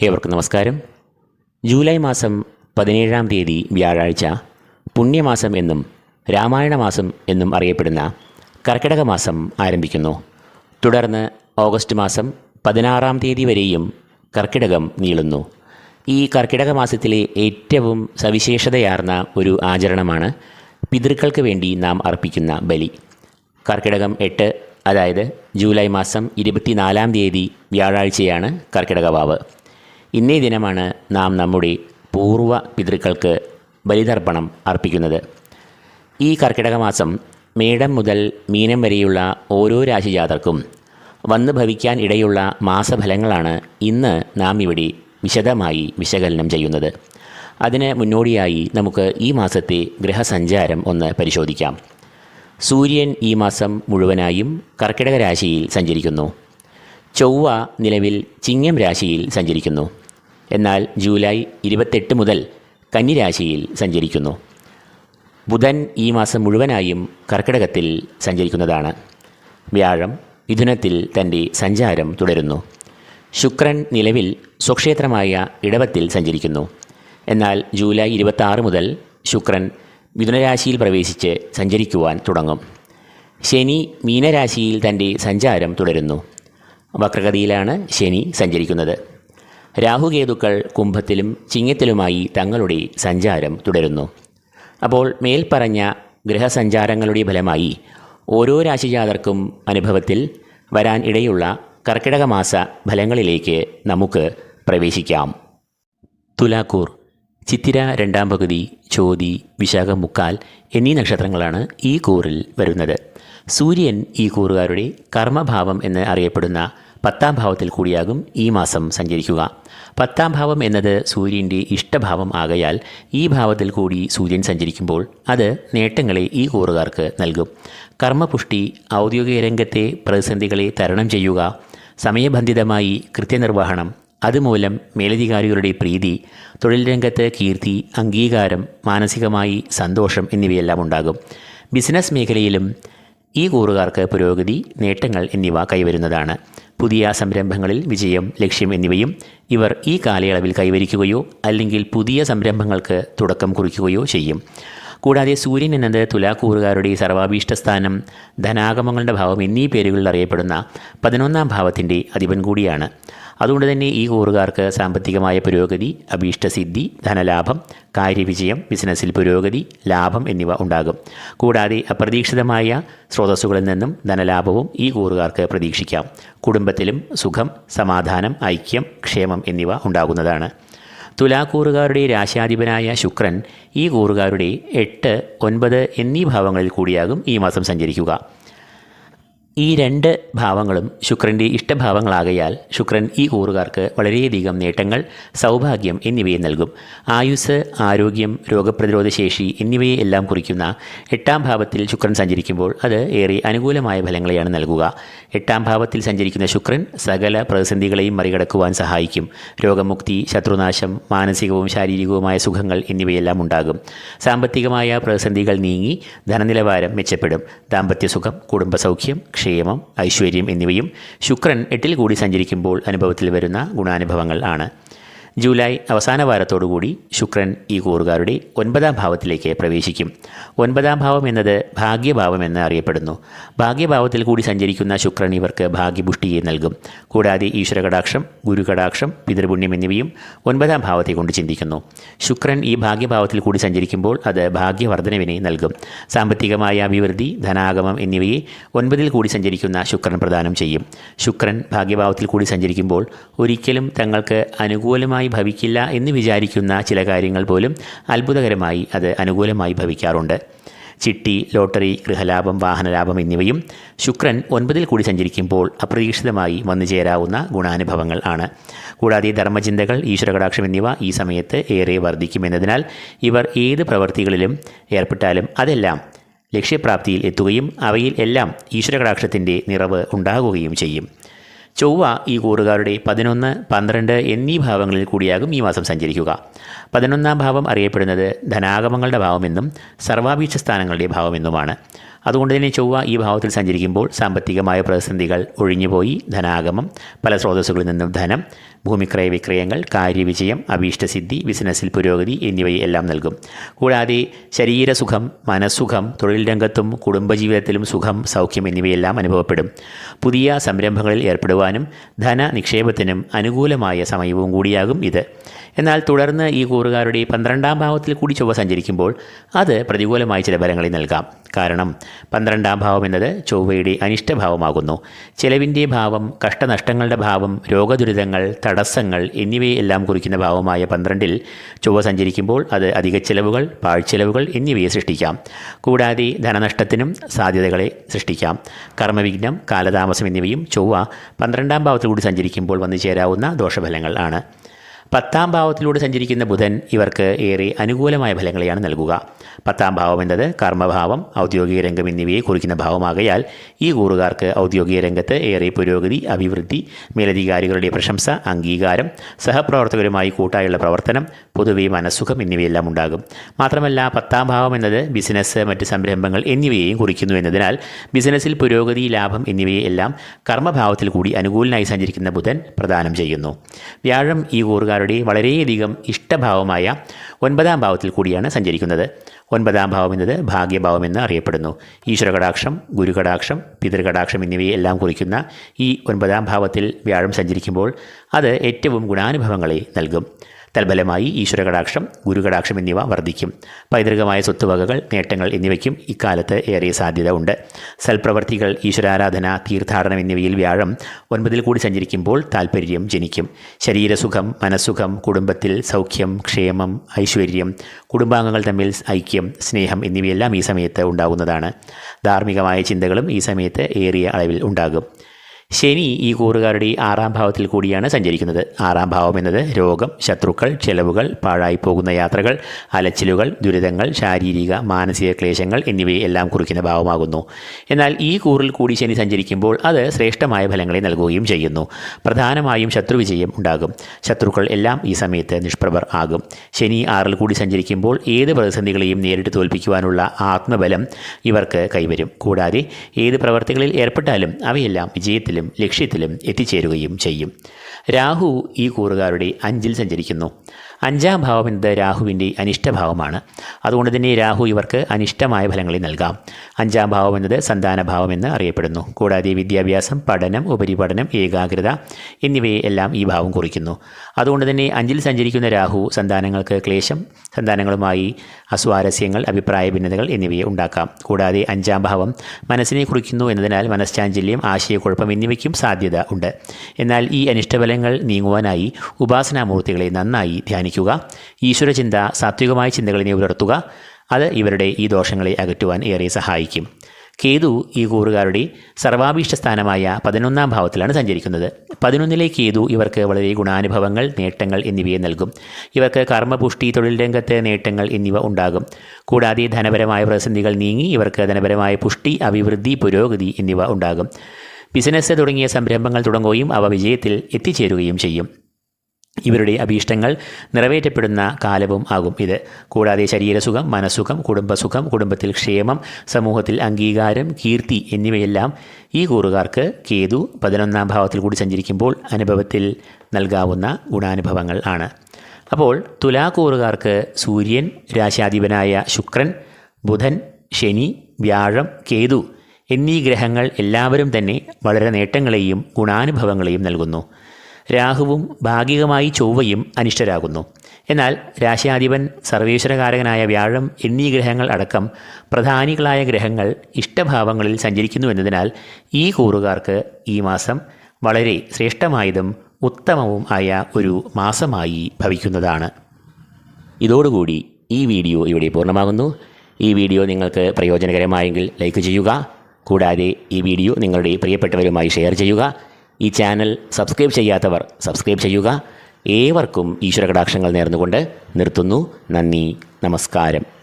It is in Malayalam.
ഏവർക്കും നമസ്കാരം. ജൂലൈ മാസം പതിനേഴാം തീയതി വ്യാഴാഴ്ച പുണ്യമാസം എന്നും രാമായണ മാസം എന്നും അറിയപ്പെടുന്ന കർക്കിടക മാസം ആരംഭിക്കുന്നു. തുടർന്ന് ഓഗസ്റ്റ് മാസം പതിനാറാം തീയതി വരെയും കർക്കിടകം നീളുന്നു. ഈ കർക്കിടക മാസത്തിലെ ഏറ്റവും സവിശേഷതയാർന്ന ഒരു ആചരണമാണ് പിതൃക്കൾക്ക് വേണ്ടി നാം അർപ്പിക്കുന്ന ബലി. കർക്കിടകം എട്ട് അതായത് ജൂലൈ മാസം ഇരുപത്തിനാലാം തീയതി വ്യാഴാഴ്ചയാണ് കർക്കിടക വാവ്. ഇന്നേ ദിനമാണ് നാം നമ്മുടെ പൂർവ പിതൃക്കൾക്ക് ബലിതർപ്പണം അർപ്പിക്കുന്നത്. ഈ കർക്കിടക മാസം മേടം മുതൽ മീനം വരെയുള്ള ഓരോ രാശിജാതർക്കും വന്നു ഭവിക്കാൻ ഇടയുള്ള മാസഫലങ്ങളാണ് ഇന്ന് നാം ഇവിടെ വിശദമായി വിശകലനം ചെയ്യുന്നത്. അതിന് മുന്നോടിയായി നമുക്ക് ഈ മാസത്തെ ഗ്രഹസഞ്ചാരം ഒന്ന് പരിശോധിക്കാം. സൂര്യൻ ഈ മാസം മുഴുവനായും കർക്കിടക രാശിയിൽ സഞ്ചരിക്കുന്നു. ചൊവ്വ നിലവിൽ ചിങ്ങം രാശിയിൽ സഞ്ചരിക്കുന്നു. എന്നാൽ ജൂലൈ ഇരുപത്തെട്ട് മുതൽ കന്നിരാശിയിൽ സഞ്ചരിക്കുന്നു. ബുധൻ ഈ മാസം മുഴുവനായും കർക്കിടകത്തിൽ സഞ്ചരിക്കുന്നതാണ്. വ്യാഴം മിഥുനത്തിൽ തന്റെ സഞ്ചാരം തുടരുന്നു. ശുക്രൻ നിലവിൽ സ്വക്ഷേത്രമായ ഇടവത്തിൽ സഞ്ചരിക്കുന്നു. എന്നാൽ ജൂലൈ ഇരുപത്തി മുതൽ ശുക്രൻ മിഥുനരാശിയിൽ പ്രവേശിച്ച് സഞ്ചരിക്കുവാൻ തുടങ്ങും. ശനി മീനരാശിയിൽ തന്റെ സഞ്ചാരം തുടരുന്നു. വക്രഗതിയിലാണ് ശനി സഞ്ചരിക്കുന്നത്. രാഹുകേതുക്കൾ കുംഭത്തിലും ചിങ്ങത്തിലുമായി തങ്ങളുടെ സഞ്ചാരം തുടരുന്നു. അപ്പോൾ മേൽപ്പറഞ്ഞ ഗ്രഹസഞ്ചാരങ്ങളുടെ ഫലമായി ഓരോ രാശിജാതർക്കും അനുഭവത്തിൽ വരാൻ ഇടയുള്ള കർക്കിടക മാസ ഫലങ്ങളിലേക്ക് നമുക്ക് പ്രവേശിക്കാം. തുലാക്കൂർ ചിത്തിര രണ്ടാം പകുതി ചോതി വിശാഖം മുക്കാൽ എന്നീ നക്ഷത്രങ്ങളാണ് ഈ കൂറിൽ വരുന്നത്. സൂര്യൻ ഈ കൂറുകാരുടെ കർമ്മഭാവം എന്ന് അറിയപ്പെടുന്ന പത്താം ഭാവത്തിൽ കൂടിയാകും ഈ മാസം സഞ്ചരിക്കുക. പത്താം ഭാവം എന്നത് സൂര്യന്റെ ഇഷ്ടഭാവം ആകയാൽ ഈ ഭാവത്തിൽ കൂടി സൂര്യൻ സഞ്ചരിക്കുമ്പോൾ അത് നേട്ടങ്ങളെ ഈ കൂറുകാർക്ക് നൽകും. കർമ്മപുഷ്ടി ഔദ്യോഗിക രംഗത്തെ പ്രതിസന്ധികളെ തരണം ചെയ്യുക സമയബന്ധിതമായി കൃത്യനിർവഹണം അതുമൂലം മേലധികാരികളുടെ പ്രീതി തൊഴിൽ രംഗത്ത് കീർത്തി അംഗീകാരം മാനസികമായി സന്തോഷം എന്നിവയെല്ലാം ഉണ്ടാകും. ബിസിനസ് മേഖലയിലും ഈ കൂറുകാർക്ക് പുരോഗതി നേട്ടങ്ങൾ എന്നിവ കൈവരുന്നതാണ്. പുതിയ സംരംഭങ്ങളിൽ വിജയം ലക്ഷ്യം എന്നിവയും ഇവർ ഈ കാലയളവിൽ കൈവരിക്കുകയോ അല്ലെങ്കിൽ പുതിയ സംരംഭങ്ങൾക്ക് തുടക്കം കുറിക്കുകയോ ചെയ്യും. കൂടാതെ സൂര്യൻ എന്നത് തുലാക്കൂറുകാരുടെ സർവാഭീഷ്ട സ്ഥാനം ധനാഗമങ്ങളുടെ ഭാവം എന്നീ പേരുകളിൽ അറിയപ്പെടുന്ന പതിനൊന്നാം ഭാവത്തിന്റെ അധിപൻ കൂടിയാണ്. അതുകൊണ്ട് തന്നെ ഈ കൂറുകാർക്ക് സാമ്പത്തികമായ പുരോഗതി അഭീഷ്ടസിദ്ധി ധനലാഭം കാര്യവിജയം ബിസിനസ്സിൽ പുരോഗതി ലാഭം എന്നിവ ഉണ്ടാകും. കൂടാതെ അപ്രതീക്ഷിതമായ സ്രോതസ്സുകളിൽ നിന്നും ധനലാഭവും ഈ കൂറുകാർക്ക് പ്രതീക്ഷിക്കാം. കുടുംബത്തിലും സുഖം സമാധാനം ഐക്യം ക്ഷേമം എന്നിവ ഉണ്ടാകുന്നതാണ്. തുലാക്കൂറുകാരുടെ രാശാധിപനായ ശുക്രൻ ഈ കൂറുകാരുടെ എട്ട് ഒൻപത് എന്നീ ഭാവങ്ങളിൽ കൂടിയാകും ഈ മാസം സഞ്ചരിക്കുക. ഈ രണ്ട് ഭാവങ്ങളും ശുക്രന്റെ ഇഷ്ടഭാവങ്ങളാകയാൽ ശുക്രൻ ഈ കൂറുകാർക്ക് വളരെയധികം നേട്ടങ്ങൾ സൗഭാഗ്യം എന്നിവയെ നൽകും. ആയുസ് ആരോഗ്യം രോഗപ്രതിരോധ ശേഷി എന്നിവയെ എല്ലാം കുറിക്കുന്ന എട്ടാം ഭാവത്തിൽ ശുക്രൻ സഞ്ചരിക്കുമ്പോൾ അത് ഏറെ അനുകൂലമായ ഫലങ്ങളെയാണ് നൽകുക. എട്ടാം ഭാവത്തിൽ സഞ്ചരിക്കുന്ന ശുക്രൻ സകല പ്രതിസന്ധികളെയും മറികടക്കുവാൻ സഹായിക്കും. രോഗമുക്തി ശത്രുനാശം മാനസികവും ശാരീരികവുമായ സുഖങ്ങൾ എന്നിവയെല്ലാം ഉണ്ടാകും. സാമ്പത്തികമായ പ്രതിസന്ധികൾ നീങ്ങി ധനനിലവാരം മെച്ചപ്പെടും. ദാമ്പത്യസുഖം കുടുംബസൗഖ്യം ക്ഷേമം ഐശ്വര്യം എന്നിവയും ശുക്രൻ എട്ടിൽ കൂടി സഞ്ചരിക്കുമ്പോൾ അനുഭവത്തിൽ വരുന്ന ഗുണാനുഭവങ്ങൾ ആണ്. ജൂലൈ അവസാന വാരത്തോടുകൂടി ശുക്രൻ ഈ കൂറുകാരുടെ ഒൻപതാം ഭാവത്തിലേക്ക് പ്രവേശിക്കും. ഒൻപതാം ഭാവം എന്നത് ഭാഗ്യഭാവം എന്ന് അറിയപ്പെടുന്നു. ഭാഗ്യഭാവത്തിൽ കൂടി സഞ്ചരിക്കുന്ന ശുക്രൻ ഇവർക്ക് ഭാഗ്യപുഷ്ടിയെ നൽകും. കൂടാതെ ഈശ്വരകടാക്ഷം ഗുരുകടാക്ഷം പിതൃപുണ്യം എന്നിവയും ഒൻപതാം ഭാവത്തെ കൊണ്ട് ചിന്തിക്കുന്നു. ശുക്രൻ ഈ ഭാഗ്യഭാവത്തിൽ കൂടി സഞ്ചരിക്കുമ്പോൾ അത് ഭാഗ്യവർദ്ധനവിനെ നൽകും. സാമ്പത്തികമായ അഭിവൃദ്ധി ധനാഗമം എന്നിവയെ ഒൻപതിൽ കൂടി സഞ്ചരിക്കുന്ന ശുക്രൻ പ്രദാനം ചെയ്യും. ശുക്രൻ ഭാഗ്യഭാവത്തിൽ കൂടി സഞ്ചരിക്കുമ്പോൾ ഒരിക്കലും തങ്ങൾക്ക് അനുകൂലമായി ഭവിക്കില്ല എന്ന് വിചാരിക്കുന്ന ചില കാര്യങ്ങൾ പോലും അത്ഭുതകരമായി അത് അനുകൂലമായി ഭവിക്കാറുണ്ട്. ചിട്ടി ലോട്ടറി ഗൃഹലാഭം വാഹനലാഭം എന്നിവയും ശുക്രൻ ഒൻപതിൽ കൂടി സഞ്ചരിക്കുമ്പോൾ അപ്രതീക്ഷിതമായി വന്നു ചേരാവുന്ന ഗുണാനുഭവങ്ങൾ ആണ്. കൂടാതെ ധർമ്മചിന്തകൾ ഈശ്വരകടാക്ഷം എന്നിവ ഈ സമയത്ത് ഏറെ വർദ്ധിക്കുമെന്നതിനാൽ ഇവർ ഏത് പ്രവൃത്തികളിലും ഏർപ്പെട്ടാലും അതെല്ലാം ലക്ഷ്യപ്രാപ്തിയിൽ എത്തുകയും അവയിൽ എല്ലാം ഈശ്വരകടാക്ഷത്തിന്റെ നിറവ് ഉണ്ടാകുകയും ചെയ്യും. ചൊവ്വ ഈ കൂറുകാരുടെ പതിനൊന്ന് പന്ത്രണ്ട് എന്നീ ഭാവങ്ങളിൽ കൂടിയാകും ഈ മാസം സഞ്ചരിക്കുക. പതിനൊന്നാം ഭാവം അറിയപ്പെടുന്നത് ധനാഗമങ്ങളുടെ ഭാവമെന്നും സർവാഭീക്ഷ സ്ഥാനങ്ങളുടെ ഭാവമെന്നുമാണ്. അതുകൊണ്ട് തന്നെ ചൊവ്വ ഈ ഭാവത്തിൽ സഞ്ചരിക്കുമ്പോൾ സാമ്പത്തികമായ പ്രതിസന്ധികൾ ഒഴിഞ്ഞുപോയി. ധനാഗമം പല സ്രോതസ്സുകളിൽ നിന്നും ധനം ഭൂമിക്രയ വിക്രയങ്ങൾ കാര്യവിജയം അഭീഷ്ടസിദ്ധി ബിസിനസ്സിൽ പുരോഗതി എന്നിവയെല്ലാം നൽകും. കൂടാതെ ശരീരസുഖം മനസ്സുഖം തൊഴിൽ രംഗത്തും കുടുംബജീവിതത്തിലും സുഖം സൗഖ്യം എന്നിവയെല്ലാം അനുഭവപ്പെടും. പുതിയ സംരംഭങ്ങളിൽ ഏർപ്പെടുവാനും ധന നിക്ഷേപത്തിനും അനുകൂലമായ സമയവും കൂടിയാകും ഇത്. എന്നാൽ തുടർന്ന് ഈ കൂറുകാരുടെ പന്ത്രണ്ടാം ഭാവത്തിൽ കൂടി ചൊവ്വ സഞ്ചരിക്കുമ്പോൾ അത് പ്രതികൂലമായി ചില ഫലങ്ങളിൽ നൽകാം. കാരണം പന്ത്രണ്ടാം ഭാവം എന്നത് ചൊവ്വയുടെ അനിഷ്ടഭാവമാകുന്നു ചെലവിന്റെ ഭാവം കഷ്ടനഷ്ടങ്ങളുടെ ഭാവം രോഗദുരിതങ്ങൾ തടസ്സങ്ങൾ എന്നിവയെല്ലാം കുറിക്കുന്ന ഭാവമായ പന്ത്രണ്ടിൽ ചൊവ്വ സഞ്ചരിക്കുമ്പോൾ അത് അധിക ചെലവുകൾ പാഴ്ചെലവുകൾ എന്നിവയെ സൃഷ്ടിക്കാം. കൂടാതെ ധനനഷ്ടത്തിനും സാധ്യതകളെ സൃഷ്ടിക്കാം. കർമ്മവിഘ്നം കാലതാമസം എന്നിവയും ചൊവ്വ പന്ത്രണ്ടാം ഭാവത്തിൽ കൂടി സഞ്ചരിക്കുമ്പോൾ വന്നു ചേരാവുന്ന ദോഷഫലങ്ങൾ ആണ്. പത്താം ഭാവത്തിലൂടെ സഞ്ചരിക്കുന്ന ബുധൻ ഇവർക്ക് ഏറെ അനുകൂലമായ ഫലങ്ങളെയാണ് നൽകുക. പത്താം ഭാവം എന്നത് കർമ്മഭാവം ഔദ്യോഗിക രംഗം എന്നിവയെ കുറിക്കുന്ന ഭാവമാകയാൽ ഈ കൂറുകാർക്ക് ഔദ്യോഗിക രംഗത്ത് ഏറെ പുരോഗതി അഭിവൃദ്ധി മേലധികാരികളുടെ പ്രശംസ അംഗീകാരം സഹപ്രവർത്തകരുമായി കൂട്ടായുള്ള പ്രവർത്തനം പൊതുവെ മനസ്സുഖം എന്നിവയെല്ലാം ഉണ്ടാകും. മാത്രമല്ല പത്താം ഭാവം എന്നത് ബിസിനസ് മറ്റ് സംരംഭങ്ങൾ എന്നിവയെയും കുറിക്കുന്നു എന്നതിനാൽ ബിസിനസ്സിൽ പുരോഗതി ലാഭം എന്നിവയെ എല്ലാം കർമ്മഭാവത്തിൽ കൂടി അനുകൂലനായി സഞ്ചരിക്കുന്ന ബുധൻ പ്രദാനം ചെയ്യുന്നു. വ്യാഴം ഈ കൂറുകാരുടെ വളരെയധികം ഇഷ്ടഭാവമായ ഒൻപതാം ഭാവത്തിൽ കൂടിയാണ് സഞ്ചരിക്കുന്നത്. ഒൻപതാം ഭാവം എന്നത് ഭാഗ്യഭാവം എന്ന് അറിയപ്പെടുന്നു. ഈശ്വരകടാക്ഷം ഗുരുകടാക്ഷം പിതൃകടാക്ഷം എന്നിവയെ എല്ലാം കുറിക്കുന്ന ഈ ഒൻപതാം ഭാവത്തിൽ വ്യാഴം സഞ്ചരിക്കുമ്പോൾ അത് ഏറ്റവും ഗുണാനുഭവങ്ങളെ നൽകും. തൽഫലമായി ഈശ്വരകടാക്ഷം ഗുരുകടാക്ഷം എന്നിവ വർദ്ധിക്കും. പൈതൃകമായ സ്വത്തുവകകൾ നേട്ടങ്ങൾ എന്നിവയ്ക്കും ഇക്കാലത്ത് ഏറെ സാധ്യത ഉണ്ട്. സൽപ്രവർത്തികൾ ഈശ്വരാരാധന തീർത്ഥാടനം എന്നിവയിൽ വ്യാഴം ഒൻപതിൽ കൂടി സഞ്ചരിക്കുമ്പോൾ താൽപ്പര്യം ജനിക്കും. ശരീരസുഖം മനസ്സുഖം കുടുംബത്തിൽ സൗഖ്യം ക്ഷേമം ഐശ്വര്യം കുടുംബാംഗങ്ങൾ തമ്മിൽ ഐക്യം സ്നേഹം എന്നിവയെല്ലാം ഈ സമയത്ത് ഉണ്ടാകുന്നതാണ്. ധാർമ്മികമായ ചിന്തകളും ഈ സമയത്ത് ഏറിയ അളവിൽ ഉണ്ടാകും. ശനി ഈ കൂറുകാരുടെ ആറാം ഭാവത്തിൽ കൂടിയാണ് സഞ്ചരിക്കുന്നത്. ആറാം ഭാവം എന്നത് രോഗം ശത്രുക്കൾ ചെലവുകൾ പാഴായി പോകുന്ന യാത്രകൾ അലച്ചിലുകൾ ദുരിതങ്ങൾ ശാരീരിക മാനസിക ക്ലേശങ്ങൾ എന്നിവയെ എല്ലാം കുറിക്കുന്ന ഭാവമാകുന്നു. എന്നാൽ ഈ കൂറിൽ കൂടി ശനി സഞ്ചരിക്കുമ്പോൾ അത് ശ്രേഷ്ഠമായ ഫലങ്ങളെ നൽകുകയും ചെയ്യുന്നു. പ്രധാനമായും ശത്രുവിജയം ഉണ്ടാകും. ശത്രുക്കൾ എല്ലാം ഈ സമയത്ത് നിഷ്പ്രഭർ ആകും. ശനി ആറിൽ കൂടി സഞ്ചരിക്കുമ്പോൾ ഏത് പ്രതിസന്ധികളെയും നേരിട്ട് തോൽപ്പിക്കുവാനുള്ള ആത്മബലം ഇവർക്ക് കൈവരും. കൂടാതെ ഏത് പ്രവർത്തികളിൽ ഏർപ്പെട്ടാലും അവയെല്ലാം വിജയത്തിലും ലക്ഷ്യത്തിലും എത്തിച്ചേരുകയും ചെയ്യും. രാഹു ഈ കൂറുകാരുടെ അഞ്ചിൽ സഞ്ചരിക്കുന്നു. അഞ്ചാം ഭാവം എന്നത് രാഹുവിന്റെ അനിഷ്ടഭാവമാണ്. അതുകൊണ്ട് തന്നെ രാഹു ഇവർക്ക് അനിഷ്ടമായ ഫലങ്ങളെ നൽകാം. അഞ്ചാം ഭാവം എന്നത് സന്താനഭാവം എന്ന് അറിയപ്പെടുന്നു. കൂടാതെ വിദ്യാഭ്യാസം പഠനം ഉപരിപഠനം ഏകാഗ്രത എന്നിവയെ എല്ലാം ഈ ഭാവം കുറിക്കുന്നു. അതുകൊണ്ട് തന്നെ അഞ്ചിൽ സഞ്ചരിക്കുന്ന രാഹു സന്താനങ്ങൾക്ക് ക്ലേശം സന്താനങ്ങളുമായി അസ്വാരസ്യങ്ങൾ അഭിപ്രായ ഭിന്നതകൾ എന്നിവയെ ഉണ്ടാക്കാം. കൂടാതെ അഞ്ചാം ഭാവം മനസ്സിനെ കുറിക്കുന്നു എന്നതിനാൽ മനഃശാഞ്ചല്യം ആശയക്കുഴപ്പം എന്നിവയ്ക്കും സാധ്യത ഉണ്ട്. എന്നാൽ ഈ അനിഷ്ടഫലങ്ങൾ നീങ്ങുവാനായി ഉപാസനാമൂർത്തികളെ നന്നായി ധ്യാനിക്കുക. ഈശ്വരചിന്ത സാത്വികമായ ചിന്തകളിനെ പുലർത്തുക അത് ഇവരുടെ ഈ ദോഷങ്ങളെ അകറ്റുവാൻ ഏറെ സഹായിക്കും. കേതു ഈ കൂറുകാരുടെ സർവാഭീഷ്ട സ്ഥാനമായ പതിനൊന്നാം ഭാവത്തിലാണ് സഞ്ചരിക്കുന്നത്. പതിനൊന്നിലെ കേതു ഇവർക്ക് വളരെ ഗുണാനുഭവങ്ങൾ നേട്ടങ്ങൾ എന്നിവയെ നൽകും. ഇവർക്ക് കർമ്മപുഷ്ടി തൊഴിൽ രംഗത്ത് നേട്ടങ്ങൾ എന്നിവ ഉണ്ടാകും. കൂടാതെ ധനപരമായ പ്രതിസന്ധികൾ നീങ്ങി ഇവർക്ക് ധനപരമായ പുഷ്ടി അഭിവൃദ്ധി പുരോഗതി എന്നിവ ഉണ്ടാകും. ബിസിനസ് തുടങ്ങിയ സംരംഭങ്ങൾ തുടങ്ങുകയും അവ വിജയത്തിൽ എത്തിച്ചേരുകയും ചെയ്യും. ഇവരുടെ അഭീഷ്ടങ്ങൾ നിറവേറ്റപ്പെടുന്ന കാലവും ആകും ഇത്. കൂടാതെ ശരീരസുഖം മനസ്സുഖം കുടുംബസുഖം കുടുംബത്തിൽ ക്ഷേമം സമൂഹത്തിൽ അംഗീകാരം കീർത്തി എന്നിവയെല്ലാം ഈ കൂറുകാർക്ക് കേതു പതിനൊന്നാം ഭാവത്തിൽ കൂടി സഞ്ചരിക്കുമ്പോൾ അനുഭവത്തിൽ നൽകാവുന്ന ഗുണാനുഭവങ്ങൾ ആണ്. അപ്പോൾ തുലാക്കൂറുകാർക്ക് സൂര്യൻ രാശാധിപനായ ശുക്രൻ ബുധൻ ശനി വ്യാഴം കേതു എന്നീ ഗ്രഹങ്ങൾ എല്ലാവരും തന്നെ വളരെ നേട്ടങ്ങളെയും ഗുണാനുഭവങ്ങളെയും നൽകുന്നു. രാഹുവും ഭാഗികമായി ചൊവ്വയും അനിഷ്ടരാകുന്നു. എന്നാൽ രാശിയാധിപൻ സർവേശ്വരകാരകനായ വ്യാഴം എന്നീ ഗ്രഹങ്ങൾ അടക്കം പ്രധാനികളായ ഗ്രഹങ്ങൾ ഇഷ്ടഭാവങ്ങളിൽ സഞ്ചരിക്കുന്നു എന്നതിനാൽ ഈ കൂറുകാർക്ക് ഈ മാസം വളരെ ശ്രേഷ്ഠമായതും ഉത്തമവും ആയ ഒരു മാസമായി ഭവിക്കുന്നതാണ്. ഇതോടുകൂടി ഈ വീഡിയോ ഇവിടെ പൂർണമാകുന്നു. ഈ വീഡിയോ നിങ്ങൾക്ക് പ്രയോജനകരമായെങ്കിൽ ലൈക്ക് ചെയ്യുക കൂടാതെ ഈ വീഡിയോ നിങ്ങളുടെ പ്രിയപ്പെട്ടവരുമായി ഷെയർ ചെയ്യുക. ഈ ചാനൽ സബ്സ്ക്രൈബ് ചെയ്യാത്തവർ സബ്സ്ക്രൈബ് ചെയ്യുക. ഏവർക്കും ഈശ്വര കടാക്ഷങ്ങൾ നേർന്നുകൊണ്ട് നിർത്തുന്നു. നന്ദി. നമസ്കാരം.